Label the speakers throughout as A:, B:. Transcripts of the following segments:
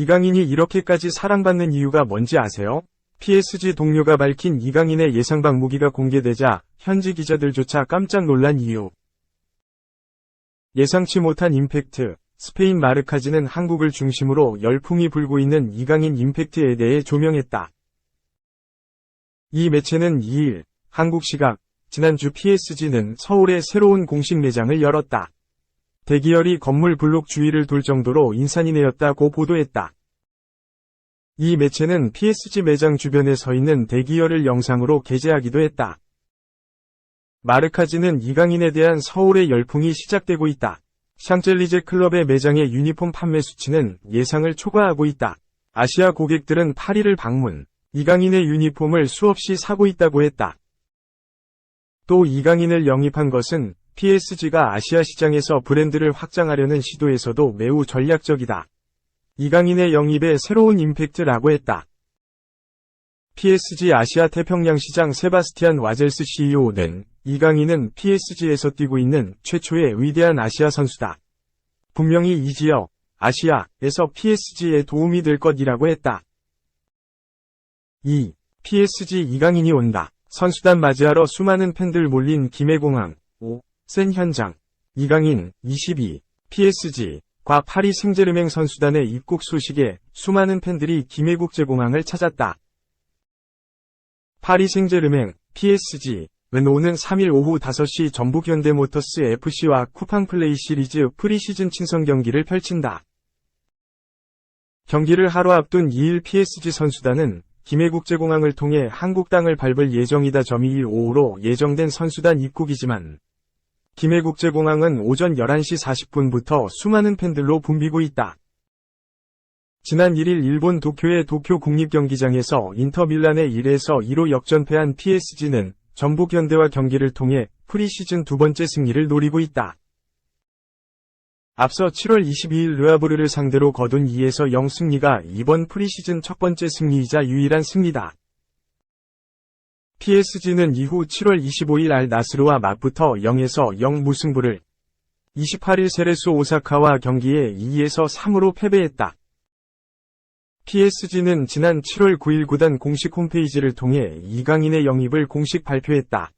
A: 이강인이 이렇게까지 사랑받는 이유가 뭔지 아세요? PSG 동료가 밝힌 이강인의 예상박 무기가 공개되자 현지 기자들조차 깜짝 놀란 이유. 예상치 못한 임팩트. 스페인 마르카지는 한국을 중심으로 열풍이 불고 있는 이강인 임팩트에 대해 조명했다. 이 매체는 2일, 한국 시각, 지난주 PSG는 서울에 새로운 공식 매장을 열었다. 대기열이 건물 블록 주위를 돌 정도로 인산이 내었다고 보도했다. 이 매체는 PSG 매장 주변에 서 있는 대기열을 영상으로 게재하기도 했다. 마르카지는 이강인에 대한 서울의 열풍이 시작되고 있다. 샹젤리제 클럽의 매장의 유니폼 판매 수치는 예상을 초과하고 있다. 아시아 고객들은 파리를 방문, 이강인의 유니폼을 수없이 사고 있다고 했다. 또 이강인을 영입한 것은 PSG가 아시아 시장에서 브랜드를 확장하려는 시도에서도 매우 전략적이다. 이강인의 영입에 새로운 임팩트라고 했다. PSG 아시아 태평양 시장 세바스티안 와젤스 CEO는 이강인은 PSG에서 뛰고 있는 최초의 위대한 아시아 선수다. 분명히 이 지역, 아시아에서 PSG에 도움이 될 것이라고 했다. 2. PSG 이강인이 온다. 선수단 맞이하러 수많은 팬들 몰린 김해공항. 5. 센 현장. 이강인, 22. PSG, 과 파리 생제르맹 선수단의 입국 소식에 수많은 팬들이 김해국제공항을 찾았다. 파리 생제르맹, PSG, 은 오는 3일 오후 5시 전북 현대모터스 FC와 쿠팡 플레이 시리즈 프리시즌 친선 경기를 펼친다. 경기를 하루 앞둔 2일 PSG 선수단은 김해국제공항을 통해 한국 땅을 밟을 예정이다. 2일 오후로 예정된 선수단 입국이지만 김해국제공항은 오전 11시 40분부터 수많은 팬들로 붐비고 있다. 지난 1일 일본 도쿄의 도쿄 국립경기장에서 인터밀란의 1에서 2로 역전패한 PSG는 전북현대와 경기를 통해 프리시즌 두 번째 승리를 노리고 있다. 앞서 7월 22일 르아브르를 상대로 거둔 2에서 0 승리가 이번 프리시즌 첫 번째 승리이자 유일한 승리다. PSG는 이후 7월 25일 알 나스르와 맞붙어 0에서 0 무승부를 28일 세레스 오사카와 경기에 2에서 3으로 패배했다. PSG는 지난 7월 9일 구단 공식 홈페이지를 통해 이강인의 영입을 공식 발표했다.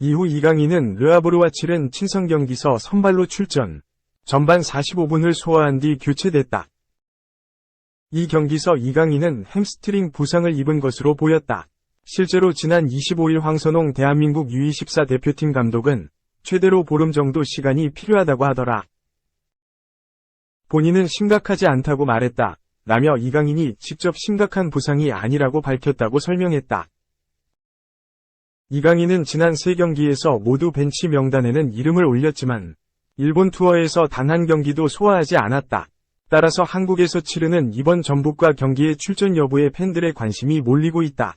A: 이후 이강인은 르아브르와 치른 친선 경기서 선발로 출전, 전반 45분을 소화한 뒤 교체됐다. 이 경기서 이강인은 햄스트링 부상을 입은 것으로 보였다. 실제로 지난 25일 황선홍 대한민국 U24 대표팀 감독은 최대로 보름 정도 시간이 필요하다고 하더라. 본인은 심각하지 않다고 말했다. 라며 이강인이 직접 심각한 부상이 아니라고 밝혔다고 설명했다. 이강인은 지난 3경기에서 모두 벤치 명단에는 이름을 올렸지만 일본 투어에서 단 한 경기도 소화하지 않았다. 따라서 한국에서 치르는 이번 전북과 경기의 출전 여부에 팬들의 관심이 몰리고 있다.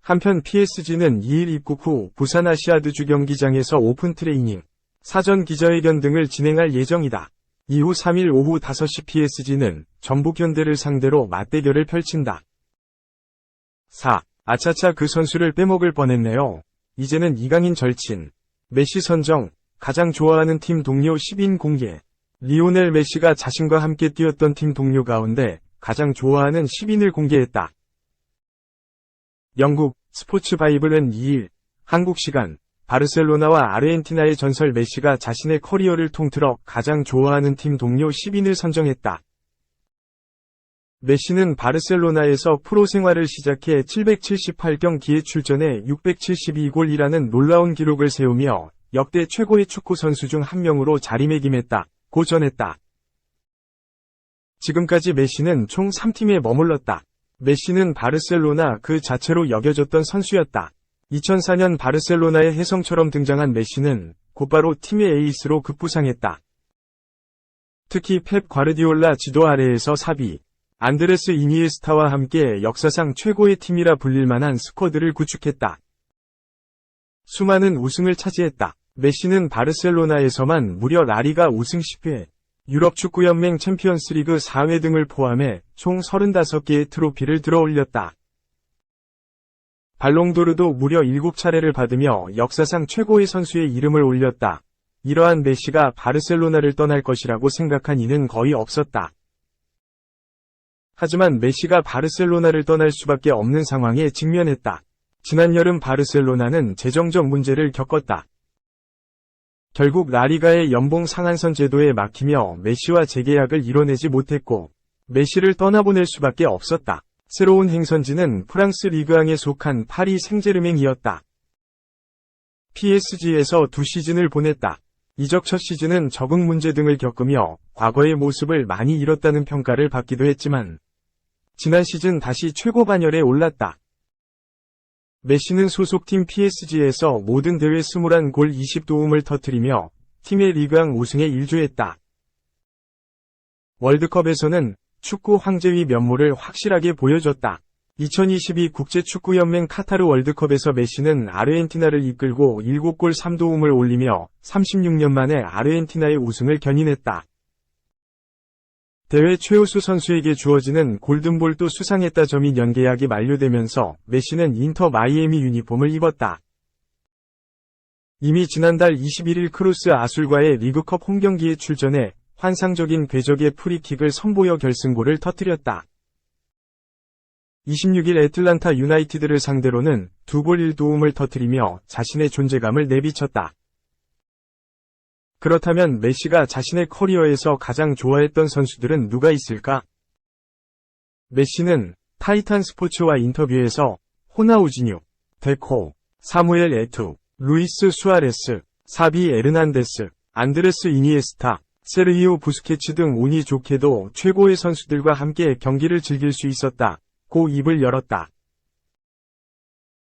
A: 한편 PSG는 2일 입국 후 부산 아시아드 주 경기장에서 오픈 트레이닝, 사전 기자회견 등을 진행할 예정이다. 이후 3일 오후 5시 PSG는 전북현대를 상대로 맞대결을 펼친다. 4. 아차차 그 선수를 빼먹을 뻔했네요. 이제는 이강인 절친. 메시 선정, 가장 좋아하는 팀 동료 10인 공개. 리오넬 메시가 자신과 함께 뛰었던 팀 동료 가운데 가장 좋아하는 10인을 공개했다. 영국 스포츠 바이블은 2일 한국 시간 바르셀로나와 아르헨티나의 전설 메시가 자신의 커리어를 통틀어 가장 좋아하는 팀 동료 10인을 선정했다. 메시는 바르셀로나에서 프로 생활을 시작해 778경기에 출전해 672골이라는 놀라운 기록을 세우며 역대 최고의 축구 선수 중 한 명으로 자리매김했다. 고 전했다. 지금까지 메시는 총 3팀에 머물렀다. 메시는 바르셀로나 그 자체로 여겨졌던 선수였다. 2004년 바르셀로나의 혜성처럼 등장한 메시는 곧바로 팀의 에이스로 급부상했다. 특히 펩 과르디올라 지도 아래에서 사비, 안드레스 이니에스타와 함께 역사상 최고의 팀이라 불릴 만한 스쿼드를 구축했다. 수많은 우승을 차지했다. 메시는 바르셀로나에서만 무려 라리가 우승 10회, 유럽 축구연맹 챔피언스리그 4회 등을 포함해 총 35개의 트로피를 들어올렸다. 발롱도르도 무려 7차례를 받으며 역사상 최고의 선수의 이름을 올렸다. 이러한 메시가 바르셀로나를 떠날 것이라고 생각한 이는 거의 없었다. 하지만 메시가 바르셀로나를 떠날 수밖에 없는 상황에 직면했다. 지난 여름 바르셀로나는 재정적 문제를 겪었다. 결국 라리가의 연봉 상한선 제도에 막히며 메시와 재계약을 이뤄내지 못했고 메시를 떠나보낼 수밖에 없었다. 새로운 행선지는 프랑스 리그앙에 속한 파리 생제르맹이었다. PSG에서 두 시즌을 보냈다. 이적 첫 시즌은 적응 문제 등을 겪으며 과거의 모습을 많이 잃었다는 평가를 받기도 했지만 지난 시즌 다시 최고 반열에 올랐다. 메시는 소속팀 PSG에서 모든 대회 21골 20도움을 터뜨리며 팀의 리그왕 우승에 일조했다. 월드컵에서는 축구 황제위 면모를 확실하게 보여줬다. 2022 국제축구연맹 카타르 월드컵에서 메시는 아르헨티나를 이끌고 7골 3도움을 올리며 36년 만에 아르헨티나의 우승을 견인했다. 대회 최우수 선수에게 주어지는 골든볼도 수상했다 점이 연계약이 만료되면서 메시는 인터 마이애미 유니폼을 입었다. 이미 지난달 21일 크루스 아술과의 리그컵 홈경기에 출전해 환상적인 궤적의 프리킥을 선보여 결승골을 터뜨렸다. 26일 애틀란타 유나이티드를 상대로는 두 골 1도움을 터뜨리며 자신의 존재감을 내비쳤다. 그렇다면 메시가 자신의 커리어에서 가장 좋아했던 선수들은 누가 있을까? 메시는 타이탄 스포츠와 인터뷰에서 호나우지뉴, 데코, 사무엘 에투, 루이스 수아레스, 사비 에르난데스, 안드레스 이니에스타, 세르히오 부스케츠 등 운이 좋게도 최고의 선수들과 함께 경기를 즐길 수 있었다. 고 입을 열었다.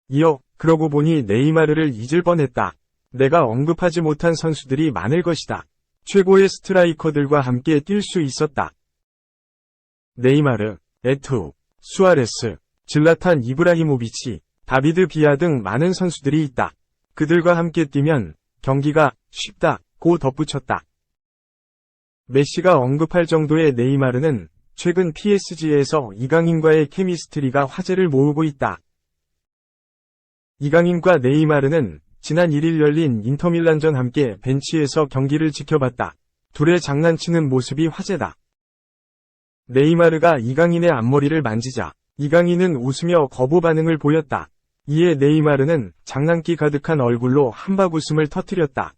A: 이어 그러고 보니 네이마르를 잊을 뻔했다. 내가 언급하지 못한 선수들이 많을 것이다. 최고의 스트라이커들과 함께 뛸 수 있었다. 네이마르, 에투, 수아레스, 질라탄 이브라히모비치, 다비드 비아 등 많은 선수들이 있다. 그들과 함께 뛰면 경기가 쉽다. 고 덧붙였다. 메시가 언급할 정도의 네이마르는 최근 PSG에서 이강인과의 케미스트리가 화제를 모으고 있다. 이강인과 네이마르는 지난 1일 열린 인터밀란전 함께 벤치에서 경기를 지켜봤다. 둘의 장난치는 모습이 화제다. 네이마르가 이강인의 앞머리를 만지자 이강인은 웃으며 거부 반응을 보였다. 이에 네이마르는 장난기 가득한 얼굴로 한박 웃음을 터뜨렸다.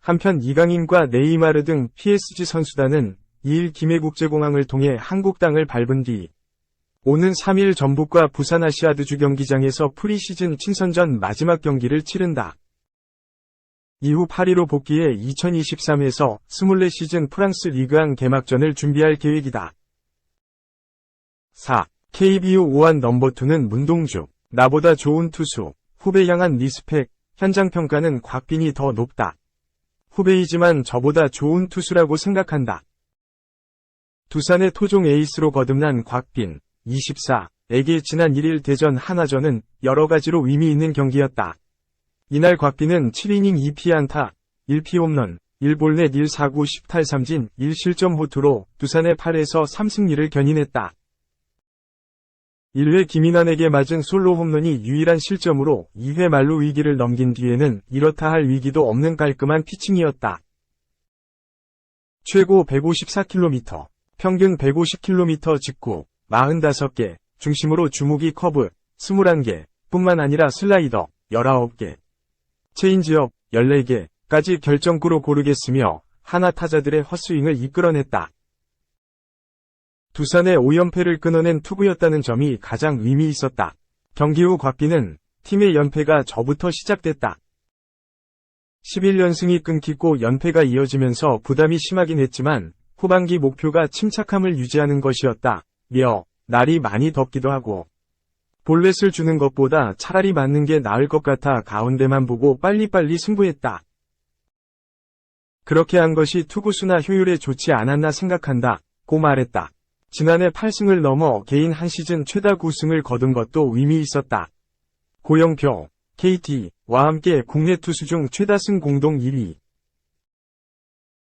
A: 한편 이강인과 네이마르 등 PSG 선수단은 2일 김해국제공항을 통해 한국 땅을 밟은 뒤 오는 3일 전북과 부산 아시아드주 경기장에서 프리시즌 친선전 마지막 경기를 치른다. 이후 파리로 복귀해 2023에서 24시즌 프랑스 리그앙 개막전을 준비할 계획이다. 4. KBO 오한 넘버2는 문동주. 나보다 좋은 투수. 후배 향한 리스펙. 현장 평가는 곽빈이 더 높다. 후배이지만 저보다 좋은 투수라고 생각한다. 두산의 토종 에이스로 거듭난 곽빈. 24 에게 지난 1일 대전 하나전은 여러 가지로 의미 있는 경기였다. 이날 곽빈은 7이닝 2피안타, 1피 홈런, 1볼넷 1사구 10탈3진 1실점 호투로 두산의 8에서 3승리를 견인했다. 1회 김인환에게 맞은 솔로 홈런이 유일한 실점으로 2회 말로 위기를 넘긴 뒤에는 이렇다 할 위기도 없는 깔끔한 피칭이었다. 최고 154km, 평균 150km 직구, 45개, 중심으로 주무기 커브 21개, 뿐만 아니라 슬라이더 19개, 체인지업 14개까지 결정구로 고르겠으며 하나 타자들의 헛스윙을 이끌어냈다. 두산의 5연패를 끊어낸 투구였다는 점이 가장 의미 있었다. 경기 후 곽비는 팀의 연패가 저부터 시작됐다. 11연승이 끊기고 연패가 이어지면서 부담이 심하긴 했지만 후반기 목표가 침착함을 유지하는 것이었다. 며 날이 많이 덥기도 하고 볼넷을 주는 것보다 차라리 맞는 게 나을 것 같아 가운데만 보고 빨리빨리 승부했다. 그렇게 한 것이 투구수나 효율에 좋지 않았나 생각한다. 고 말했다. 지난해 8승을 넘어 개인 한 시즌 최다 9승을 거둔 것도 의미 있었다. 고영표, KT와 함께 국내 투수 중 최다승 공동 1위.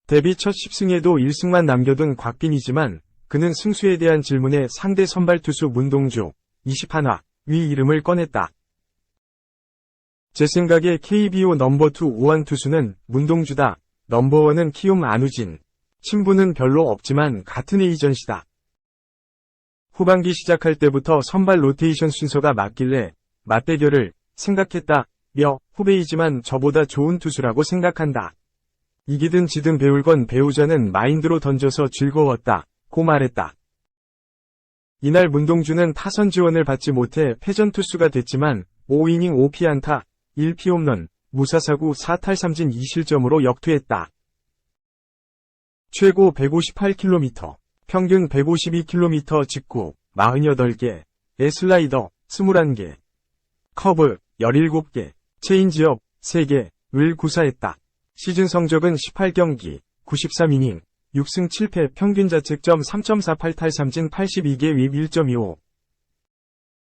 A: 데뷔 첫 10승에도 1승만 남겨둔 곽빈이지만 그는 승수에 대한 질문에 상대 선발 투수 문동주, 21화, 위 이름을 꺼냈다. 제 생각에 KBO 넘버 2 우완 투수는 문동주다. 넘버원은 키움 안우진. 친분은 별로 없지만 같은 에이전시다. 후반기 시작할 때부터 선발 로테이션 순서가 맞길래 맞대결을 생각했다. 며 후배이지만 저보다 좋은 투수라고 생각한다. 이기든 지든 배울 건 배우자는 마인드로 던져서 즐거웠다. 고 말했다. 이날 문동주는 타선 지원을 받지 못해 패전 투수가 됐지만 5이닝 5피안타, 1피홈런, 무사사구 4탈 3진 2실점으로 역투했다. 최고 158km, 평균 152km 직구 48개, 에슬라이더 21개, 커브 17개, 체인지업 3개를 구사했다. 시즌 성적은 18경기, 93이닝, 6승 7패 평균 자책점 3.48탈 3진 82개 위 1.25.